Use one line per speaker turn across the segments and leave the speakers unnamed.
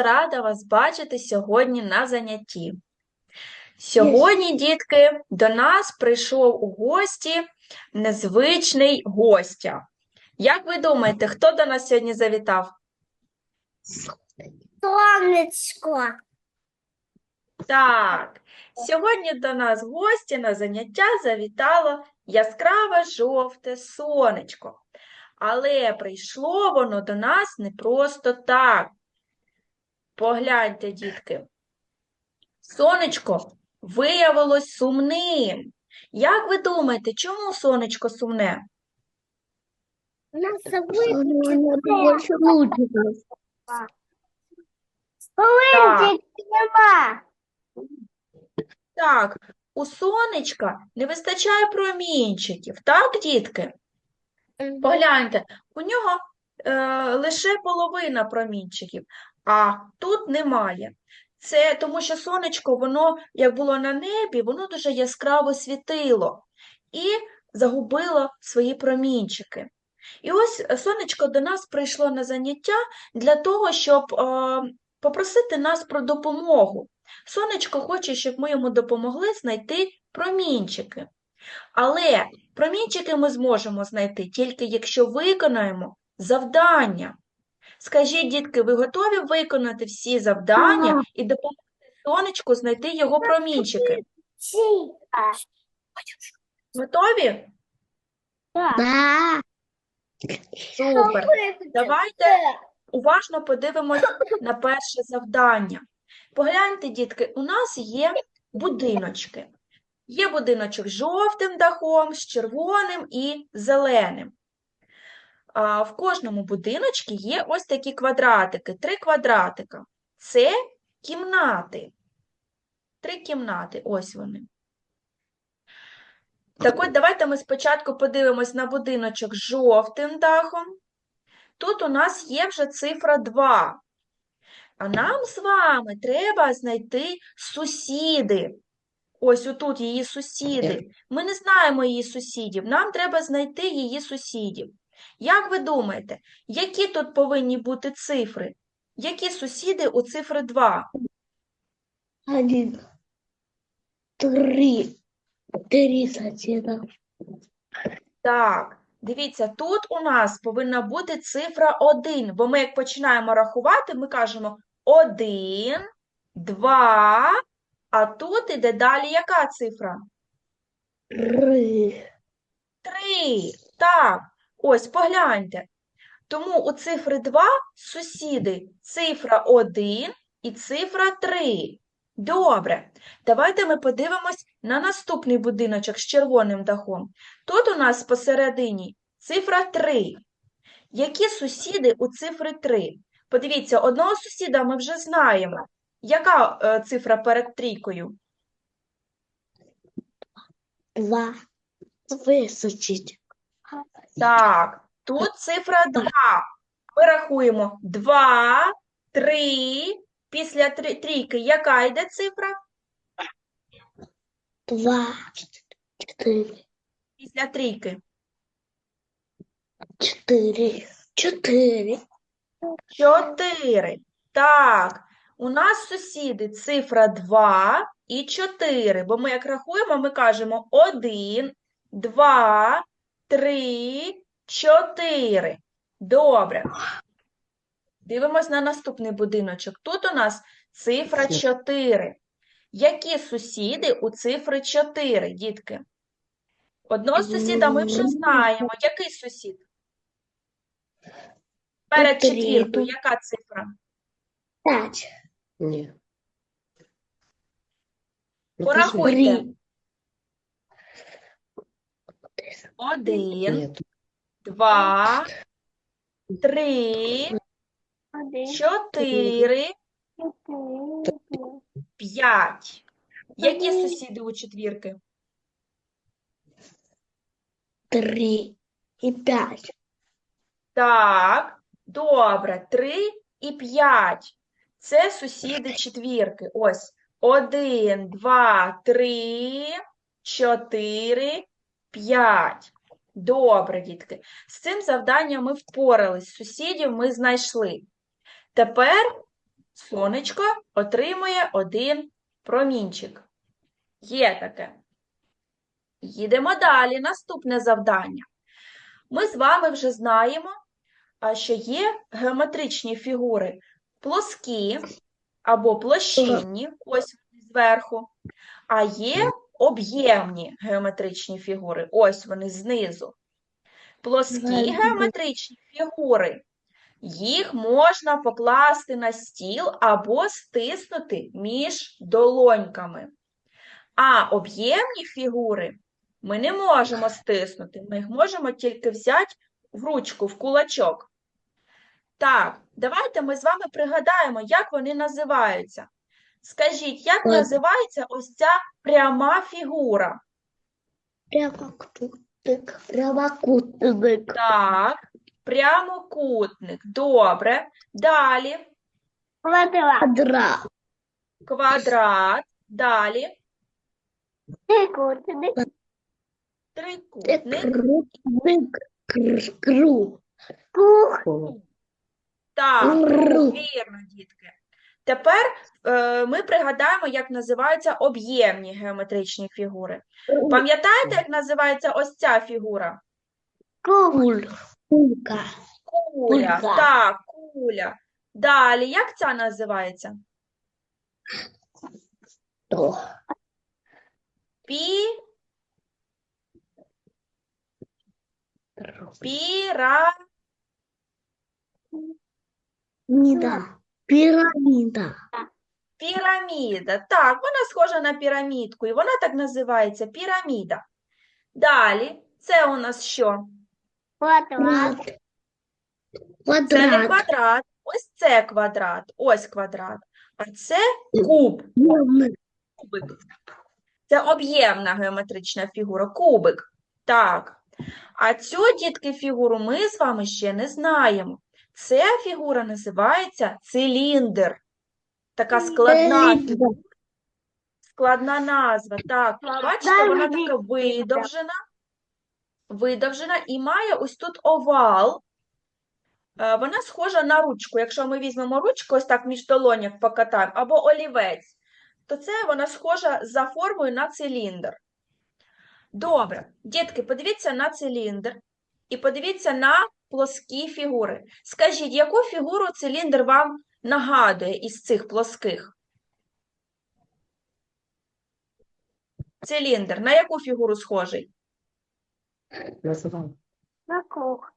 Дуже рада вас бачити сьогодні на занятті. Сьогодні, дітки, до нас прийшов у гості незвичний гостя. Як ви думаєте, хто до нас сьогодні завітав?
Сонечко.
Так, сьогодні до нас гості на заняття завітало яскраве жовте сонечко. Але прийшло воно до нас не просто так. Погляньте, дітки. Сонечко виявилось сумним. Як ви думаєте, чому сонечко сумне?
У нас вылетело. нема.
Так, у сонечка не вистачає промінчиків, так, дітки? Погляньте, у нього е, лише половина промінчиків, а тут немає. Це тому, що сонечко, воно, як було на небі, воно дуже яскраво світило і загубило свої промінчики. І ось сонечко до нас прийшло на заняття для того, щоб е, попросити нас про допомогу. Сонечко хоче, щоб ми йому допомогли знайти промінчики. Але промінчики ми зможемо знайти тільки якщо виконаємо завдання. Скажіть, дітки, ви готові виконати всі завдання і допомогти сонечку знайти його промінчики? Готові?
Да.
Супер. Давайте уважно подивимось на перше завдання. Погляньте, дітки, у нас є будиночки. Є будиночок з жовтим дахом, з червоним і зеленим. В кожному будиночку є ось такі квадратики, три квадратика. Це кімнати. Три кімнати, ось вони. Так от давайте ми спочатку подивимось на будиночок з жовтим дахом. Тут у нас є вже цифра 2. А нам з вами треба знайти сусіди. Ось отут її сусіди. Ми не знаємо її сусідів. Нам треба знайти її сусідів. Як ви думаєте, які тут повинні бути цифри? Які сусіди у цифри 2?
Один. Три. Три соседа.
Так, дивіться, тут у нас повинна бути цифра 1, бо ми як починаємо рахувати, ми кажемо 1, 2, а тут іде далі яка цифра?
Три.
3. Так, ось погляньте. Тому у цифри 2 сусіди цифра 1 і цифра 3. Добре. Давайте ми подивимось на наступний будиночок з червоним дахом. Тут у нас посередині цифра 3. Які сусіди у цифри 3? Подивіться, одного сусіда ми вже знаємо. Яка е, цифра перед трійкою?
Два. Высочить.
Так, тут цифра 2. Ми рахуємо 2, 3. Після три- трійки яка йде цифра?
Два. Четыре.
Після трійки.
Четыре. Четыре.
4. Так, у нас сусіди цифра 2 і 4, бо ми як рахуємо, ми кажемо 1, 2, 3, 4. Добре. Дивимось на наступний будиночок. Тут у нас цифра 4. Які сусіди у цифри 4, дітки? Одного сусіда ми вже знаємо. Який сусід? Перед четвіркою яка цифра?
Пять.
Ні.
Порахуйте.
Три.
Один, два, три, чотири, п'ять. Які сусіди у четвірки?
Три. И пять.
Так, добре, три і п'ять. Це сусіди четвірки. Ось один, два, три, чотири, п'ять. Добре, дітки. З цим завданням ми впорались. Сусідів ми знайшли. Тепер сонечко отримує один промінчик. Є таке. Їдемо далі. Наступне завдання. Ми з вами вже знаємо, що є геометричні фігури плоскі або площинні, ось зверху, а є об'ємні геометричні фігури, ось вони знизу. Плоскі геометричні фігури, їх можна покласти на стіл або стиснути між долоньками. А об'ємні фігури ми не можемо стиснути, ми їх можемо тільки взяти в ручку, в кулачок. Так, давайте ми з вами пригадаємо, як вони називаються. Скажіть, як
Ладно.
називається ось ця пряма фігура?
Прямокутник. Прямокутник.
Так, прямокутник. Добре. Далі
Квадрат.
Квадрат.
Далі
Трикутник.
трикутник.
Крупник. Круг.
Круг.
Так, Круг. вірно, дітки. Тепер е, ми пригадаємо, як називаються об'ємні геометричні фігури. Пам'ятаєте, як називається ось ця фігура?
Куль. Кулька.
Куля.
Кулька.
Так, куля. Далі, як ця називається?
То.
Пі, піра,
Піраміда. Піраміда.
піраміда. Так, вона схожа на пірамідку, і вона так називається піраміда. Далі, це у нас що?
Квадрат.
Це не
Квадрат.
квадрат, ось це квадрат, ось квадрат. А це куб,
кубик.
Це об'ємна геометрична фігура, кубик. Так. А цю, дітки, фігуру ми з вами ще не знаємо. Ця фігура називається циліндр. Така складна фігура. Складна назва. Так, бачите, вона така видовжена, видовжена і має ось тут овал. Е, Вона схожа на ручку. Якщо ми візьмемо ручку, ось так між долоняк покатаємо, або олівець, то це вона схожа за формою на циліндр. Добре, дітки, подивіться на циліндр і подивіться на плоскі фігури. Скажіть, яку фігуру циліндр вам нагадує із цих плоских? Циліндр. На яку фігуру схожий?
На круг.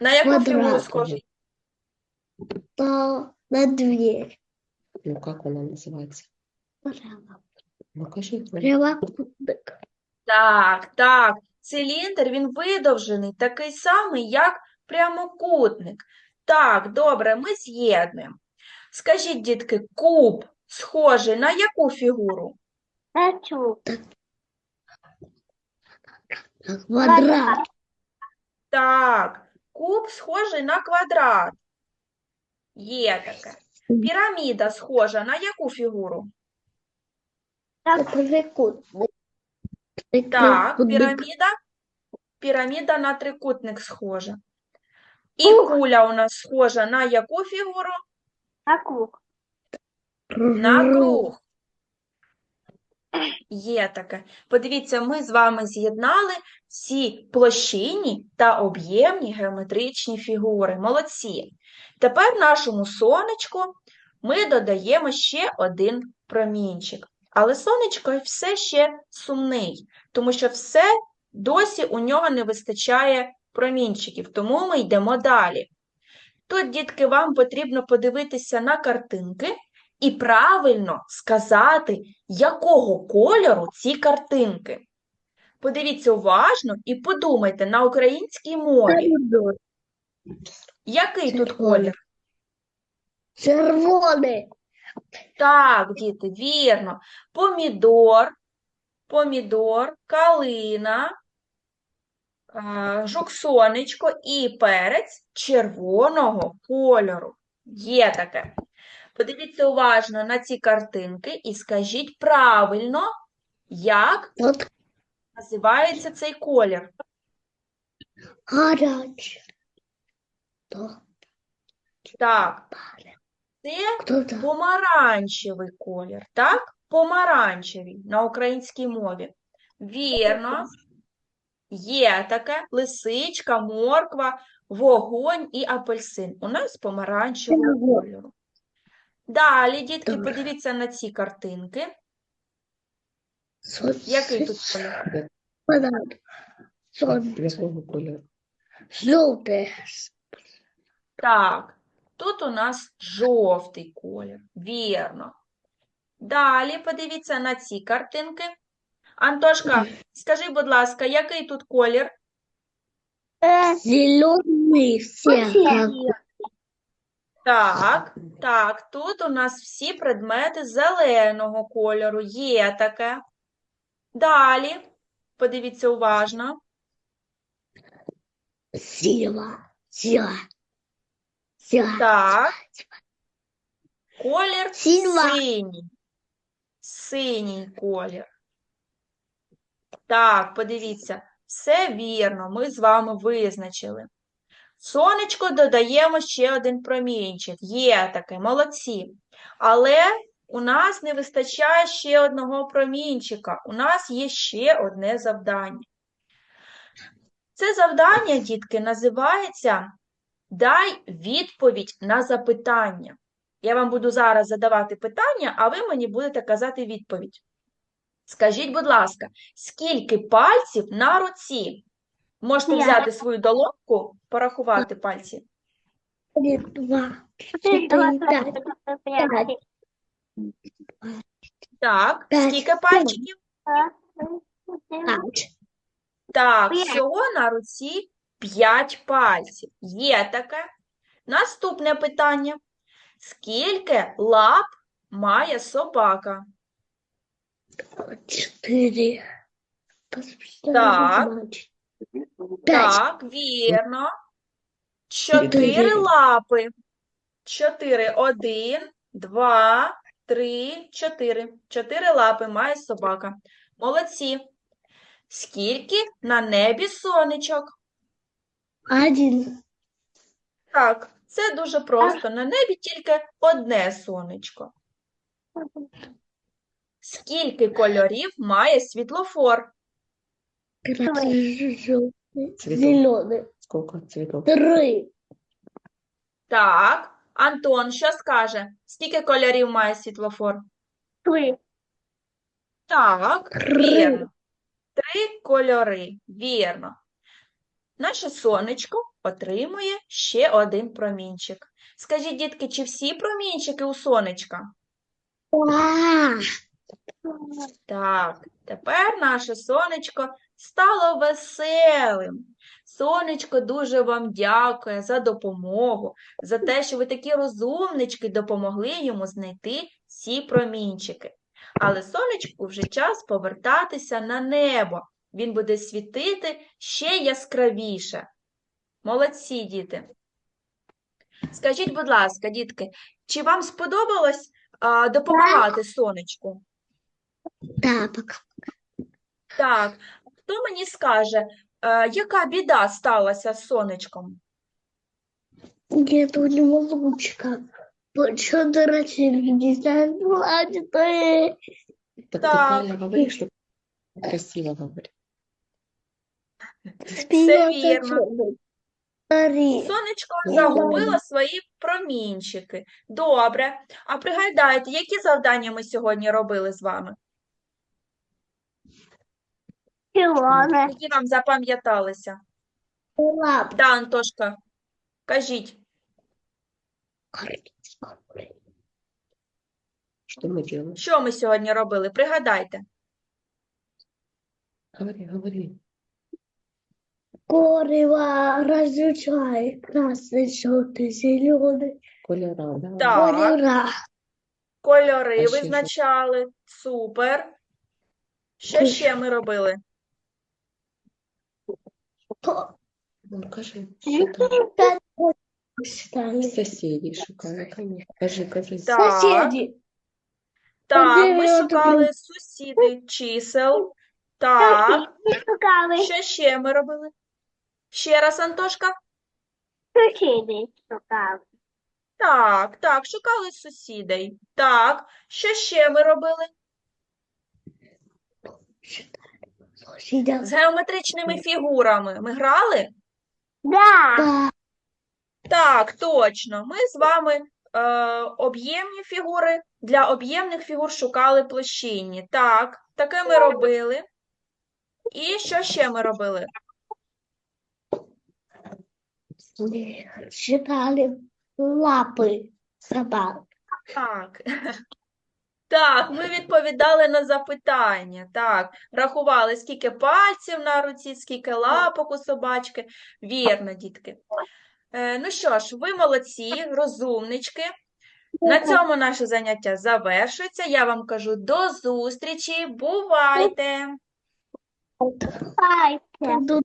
На яку фігуру схожий?
То на дверь.
Ну, как вона називається? Ну, кажи.
Прямокутник.
Так, так. Циліндр, він видовжений, такий самий, як прямокутник. Так, добре, ми з'єднуємо. Скажіть, дітки, куб схожий на яку фігуру?
На чуб.
Квадрат.
Так, куб схожий на квадрат. Є таке. Піраміда схожа на яку фігуру?
Трикутник.
Так, піраміда. Піраміда на трикутник схожа. І куля у нас схожа на яку фігуру?
На круг.
На круг. Є таке. Подивіться, ми з вами з'єднали всі площинні та об'ємні геометричні фігури. Молодці. Тепер нашому сонечку ми додаємо ще один промінчик. Але сонечко все ще сумний, тому що все досі у нього не вистачає промінчиків, тому ми йдемо далі. Тут, дітки, вам потрібно подивитися на картинки і правильно сказати, якого кольору ці картинки. Подивіться уважно і подумайте на українській мові, який тут колір?
Червоний.
Так, діти, вірно. Помідор, помідор, калина, е, жук-сонечко і перець червоного кольору. Є таке. Подивіться уважно на ці картинки і скажіть правильно, як
От
називається цей колір.
гарячий.
Так, це помаранчевий колір, так? Помаранчевий на українській мові. Вірно. Є таке лисичка, морква, вогонь і апельсин. У нас помаранчевого
Ого.
кольору. Далі, дітки,
Добре.
подивіться на ці картинки. Який тут колір?
Желтое.
Так, тут у нас жовтий колір. Вірно. Далі подивіться на ці картинки. Антошка, скажи, будь ласка, який тут колір?
Е,
Зеленый все.
Так, так, тут у нас всі предмети зеленого кольору. Є таке. Далі, подивіться уважно.
Сила. Сила.
Так. Колір синій. Синій колір. Так, подивіться, все вірно, ми з вами визначили. Сонечко додаємо ще один промінчик. Є таке, молодці. Але у нас не вистачає ще одного промінчика. У нас є ще одне завдання. Це завдання, дітки, називається Дай відповідь на запитання. Я вам буду зараз задавати питання, а ви мені будете казати відповідь. Скажіть, будь ласка, скільки пальців на руці? Можете
П'ять.
взяти свою долоньку, порахувати пальці.
Два,
чотири, п'ять,
Так,
П'ять.
скільки пальчиків?
Пять.
Так, всього на руці 5 пальців. Є таке. Наступне питання. Скільки лап має собака?
Посчитаем
Так. Так, вірно. Чотири
Чотири.
лапи. Чотири. Один, два, три, чотири. Чотири лапи має собака. Молодці. Скільки на небі сонечок?
Один.
Так, це дуже просто. На небі тільки одне сонечко. Скільки кольорів має світлофор?
Красный, желтый,
Цветов.
зеленый.
Сколько цветов?
Три.
Так, Антон, що скаже? Скільки кольорів має світлофор?
три,
Так,
Три.
вірно. Три кольори, вірно. Наше сонечко отримує ще один промінчик. Скажіть, дітки, чи всі промінчики у сонечка? Так, тепер наше сонечко стало веселим. Сонечко дуже вам дякує за допомогу, за те, що ви такі розумнички допомогли йому знайти ці промінчики. Але сонечку вже час повертатися на небо. Він буде світити ще яскравіше. Молодці, діти. Скажіть, будь ласка, дітки, чи вам сподобалось а, допомагати сонечку?
да, пока.
Так, хто мені скаже, е, яка біда сталася з сонечком?
Нет у него лучка. Что дурачили, не знаю, э.
Так,
Так.
красиво говори.
Смеется
вірно.
чёрный. Смотри.
Сонечко
Ну,
загубило свої промінчики. Добре. А пригадайте, які завдання ми сьогодні робили з вами?
червоне,
Які вам запам'яталися?
Лап.
Да, Антошка, кажіть.
Что мы делаем?
Що ми сьогодні робили? Пригадайте.
Говори, говори.
Корева различай. Красный, желтый, зеленый.
Кольора, да?
Так.
Корева.
Кольори
А ще що?
визначали. Супер. Що ще ми робили?
Ну, кажи, что там?
Пять считали.
Соседей шукаю, конечно. Кажи, кажи.
Так.
Соседи.
Так, ми
Подивилися,
шукали сусіди чисел. Так.
шукали,
Що ще ми робили? Ще раз, Антошка.
сусіди шукали,
Так, так, шукали сусідей. Так, що ще ми робили? З геометричними фігурами ми грали?
Да.
Да.
Так, точно. Ми з вами е, об'ємні фігури, для об'ємних фігур шукали площинні. Так, таке ми робили. І що ще ми робили?
Считали лапи собак.
Так. Так, ми відповідали на запитання. Так, рахували, скільки пальців на руці, скільки лапок у собачки. Вірно, дітки. Е, ну що ж, ви молодці, розумнички. На цьому наше заняття завершується. Я вам кажу до зустрічі. Бувайте!
До